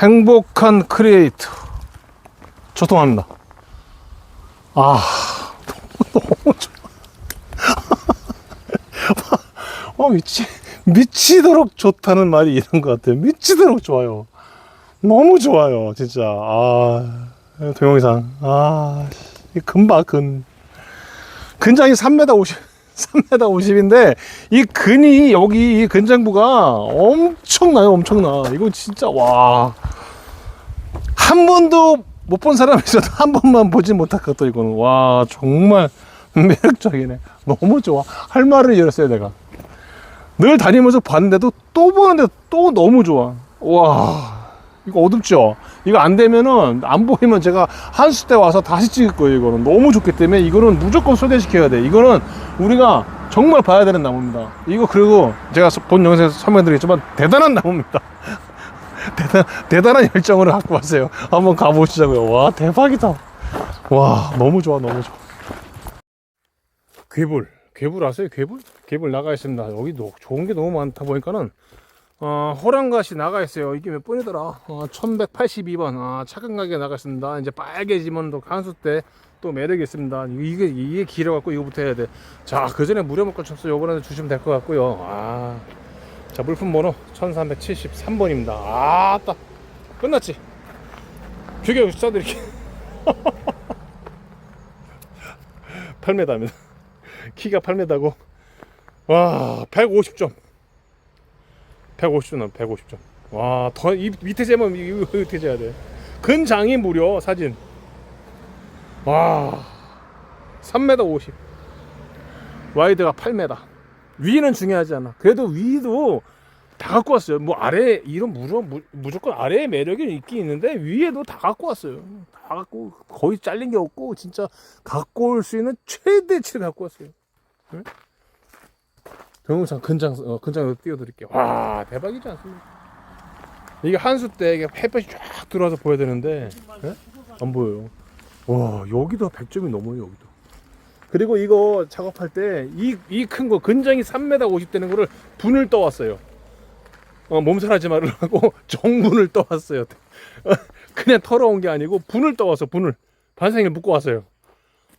행복한 크리에이터 초통합니다. 아 너무 좋아. 어 미치 미치도록 좋다는 말이 이런 것 같아요. 미치도록 좋아요. 너무 좋아요, 진짜. 아 동영상 아이 금봐 근 근장이 3m 50 3m 50인데 이 근이 여기 이 근장부가 엄청나요, 엄청나. 이거 진짜 와. 한 번도 못 본 사람이 있어도 한 번만 보지 못할 것도 이거는. 와 정말 매력적이네. 너무 좋아. 할 말을 잃었어요 내가. 늘 다니면서 봤는데도 또 보는데 또 너무 좋아. 와 이거 어둡죠 이거 안 되면은 안 보이면 제가 한수 때 와서 다시 찍을 거예요 이거는 너무 좋기 때문에 이거는 무조건 소개시켜야 돼 이거는 우리가 정말 봐야 되는 나무입니다 이거 그리고 제가 본 영상에서 설명드리겠지만 대단한 나무입니다 대단, 대단한 열정을 갖고 왔어요. 한번 가보시자고요. 와, 대박이다. 와, 너무 좋아, 너무 좋아. 괴물. 괴물 아세요? 괴물? 괴물 나가 있습니다. 여기 도 좋은 게 너무 많다 보니까는, 어, 호랑갓이 나가 있어요. 이게 몇 번이더라? 어, 1182번. 아, 착한 가게 나가 있습니다. 이제 빨개지면 또 간수 때 또 매력이 있습니다. 이게, 이게 길어갖고 이거부터 해야 돼. 자, 그 전에 무료 먹고 쳤어. 요번에는 주시면 될 것 같고요. 아. 자 물품 번호 1373번입니다 아 따 끝났지 규격 써드릴게 8m입니다 키가 8m고 와 150점 150점 150점 와더 밑에 재면 이거 밑에 재야 돼 근장이 무려 사진 와 3m 50 와이드가 8m 위는 중요하지 않아. 그래도 위도 다 갖고 왔어요. 뭐 아래 이런 무조, 무, 무조건 아래의 매력이 있긴 있는데 위에도 다 갖고 왔어요. 다 갖고 거의 잘린 게 없고 진짜 갖고 올 수 있는 최대치를 갖고 왔어요. 네? 동영상 근장 어, 근장으로 띄워드릴게요. 와 대박이지 않습니까? 이게 한수 때 이게 햇볕이 쫙 들어와서 보여야 되는데 네? 안 보여요. 와 여기도 100점이 넘어요 여기도. 그리고 이거 작업할 때 이 이 큰 거 근장이 3m 50 되는 거를 분을 떠왔어요. 어, 몸살하지 말라고 정분을 떠왔어요. 어, 그냥 털어온 게 아니고 분을 떠와서 분을 반생을 묶고 왔어요.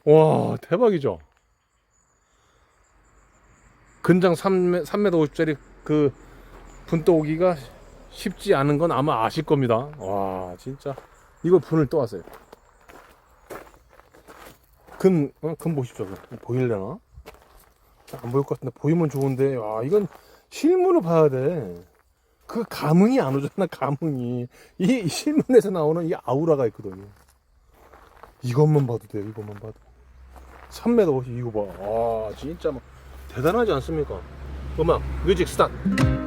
와 대박이죠. 근장 3m, 3m 50짜리 그 분 떠 오기가 쉽지 않은 건 아마 아실 겁니다. 와 진짜 이거 분을 떠왔어요. 금, 어, 금 보십시오. 금. 보일려나? 안 보일 것 같은데, 보이면 좋은데, 와, 이건 실물을 봐야 돼. 그 감흥이 안 오잖아, 감흥이. 이, 이 실물에서 나오는 이 아우라가 있거든요. 이것만 봐도 돼요, 이것만 봐도. 3m 50, 이거 봐. 와, 진짜 막, 대단하지 않습니까? 음악, 뮤직 스타트.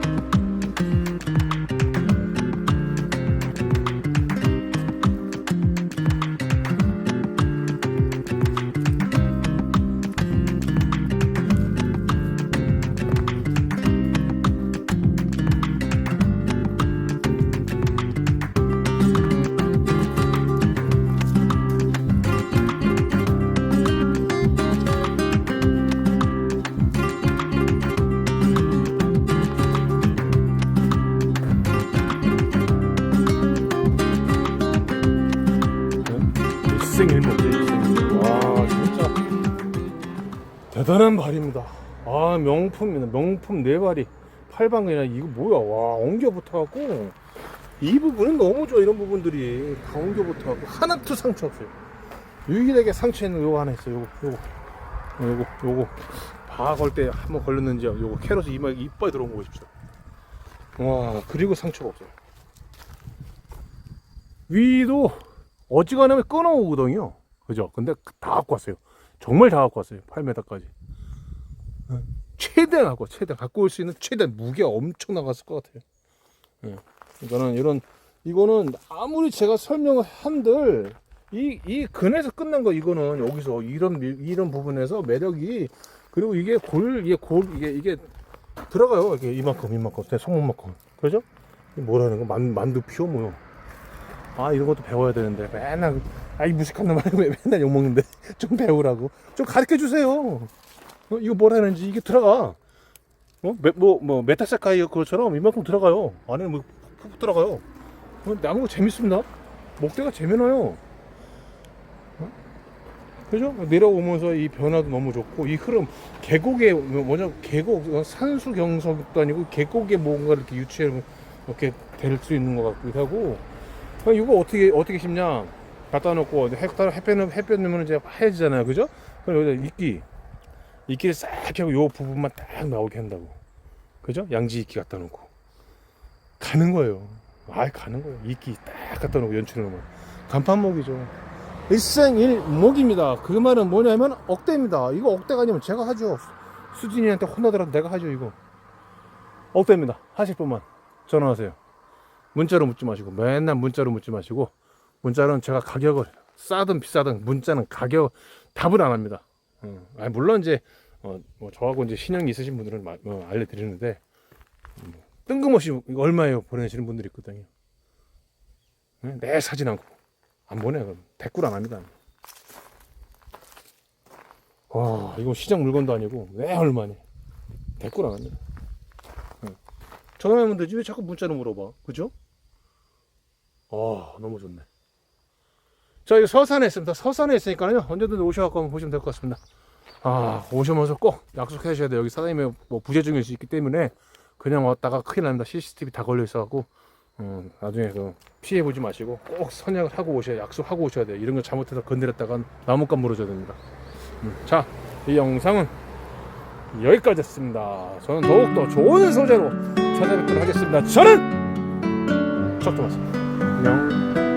일생일목이에요, 일생일목. 와, 진짜. 대단한 발입니다. 아, 명품입니다. 명품 네 발이. 팔방이나 이거 뭐야. 와, 엉겨 붙어갖고. 이 부분은 너무 좋아, 이런 부분들이. 다 엉겨 붙어갖고. 하나도 상처 없어요. 유일하게 상처 있는 요거 하나 있어요. 요거, 요거. 어, 요거, 요거. 바 걸 때 한번 걸렸는지요. 요거 캐럿이 이마, 이빨 들어온 거 보십시오. 와, 그리고 상처가 없어요. 위도 어지간하면 끊어오거든요. 그죠? 근데 다 갖고 왔어요. 정말 다 갖고 왔어요. 8m까지. 최대한 갖고, 최대한 갖고 올 수 있는 최대한 무게가 엄청 나갔을 것 같아요. 예. 이거는 이런, 이거는 아무리 제가 설명을 한들, 이, 이 근에서 끝난 거, 이거는 여기서 이런, 미- 이런 부분에서 매력이, 그리고 이게 골, 이게 골, 이게, 이게 들어가요. 이게 이만큼, 이만큼, 내 손목만큼. 그죠? 뭐라는 거? 만, 만두 피워 뭐요? 아 이런 것도 배워야 되는데 맨날 아이 무식한 놈 아니고 왜 맨날 욕먹는데 좀 배우라고 좀 가르쳐 주세요 어, 이거 뭐라는지 이게 들어가 어? 메, 뭐, 뭐 메타세카이 그것처럼 이만큼 들어가요 안에 뭐 푹푹 들어가요 어, 나무가 재밌습니다. 목대가 재미나요. 어? 그죠? 내려오면서 이 변화도 너무 좋고 이 흐름 계곡의 뭐냐 계곡 어, 산수 경석도 아니고 계곡에 뭔가 이렇게 유치해 이렇게 될 수 있는 것 같기도 하고 아, 이거 어떻게 어떻게 심냐 갖다 놓고 햇볕 햇볕 햇볕 넣으면 이제 하얘지잖아요, 그죠? 그럼 여기다 이끼 이끼를 싹 하고 요 부분만 딱 나오게 한다고, 그죠? 양지 이끼 갖다 놓고 가는 거예요. 아예 가는 거예요. 이끼 딱 갖다 놓고 연출해 놓으면 간판목이죠. 일생일목입니다. 그 말은 뭐냐면 억대입니다. 이거 억대가 아니면 제가 하죠. 수진이한테 혼나더라도 내가 하죠 이거. 억대입니다. 하실 분만 전화하세요. 문자로 묻지 마시고 맨날 문자로 묻지 마시고 문자로는 제가 가격을 싸든 비싸든 문자는 가격 답을 안 합니다. 어, 아니, 물론 이제 어, 뭐 저하고 이제 신형이 있으신 분들은 마- 어, 알려드리는데 음, 뜬금없이 얼마예요 보내시는 분들이 있거든요. 네, 내 사진 않고 안 보내 그럼 대꾸를 안 합니다. 와 이거 시장 물건도 아니고 왜 얼마니 대꾸를 안 합니다. 응. 전화하면 되지 왜 자꾸 문자로 물어봐 그죠? 아 너무 좋네. 자 이거 서산에 있습니다. 서산에 있으니까요 언제든 오셔갖고 한번 보시면 될 것 같습니다. 아 오시면서 꼭 약속하셔야 돼요. 여기 사장님이 뭐 부재 중일 수 있기 때문에 그냥 왔다가 큰일 납니다. CCTV 다 걸려 있어갖고 어, 나중에 그 피해 보지 마시고 꼭 선약을 하고 오셔야 약속하고 오셔야 돼요. 이런 거 잘못해서 건드렸다가 나뭇값 물어줘야 됩니다. 음, 자, 이 영상은 여기까지였습니다. 저는 더욱더 좋은 소재로 찾아뵙도록 하겠습니다. 저는 척도맞습니다. 안녕.